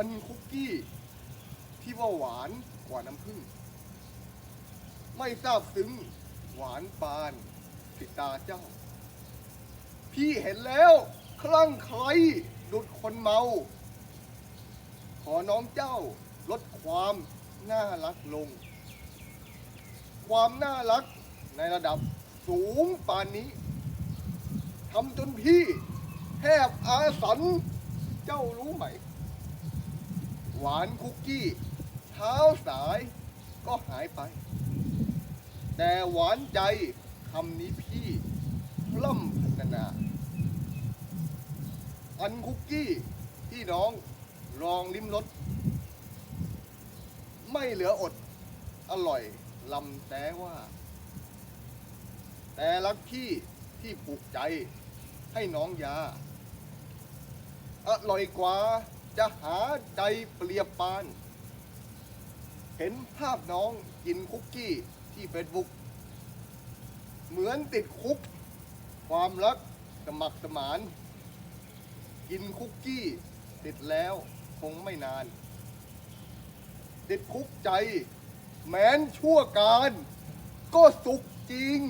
อันคุกกี้ที่ว่าหวานกว่าน้ำผึ้งไม่ทราบซึ้งหวานปานติดตาเจ้า พี่เห็นแล้ว คลั่งไคล้ดุดคนเมา ขอน้องเจ้าลดความน่ารักลง ความน่ารักในระดับสูงปานนี้ทำจนพี่แทบอาสันเจ้ารู้ไหม หวานคุกกี้ เท้าสายก็หายไป แต่หวานใจคำนี้พี่ล่ำพันนา อันคุกกี้ที่น้องลองลิ้มรสไม่เหลืออดอร่อยลำแต่ว่า แต่รักพี่ที่ผูกใจให้น้องยาอร่อยกว่า จะหาใจเปรียบปาน เห็นภาพน้องกินคุกกี้ที่เฟซบุ๊กเหมือนติดคุก ความรักสมัครสมาน กินคุกกี้ติดแล้วคงไม่นาน ติดคุกใจ แม้นชั่วการ ก็สุขจริง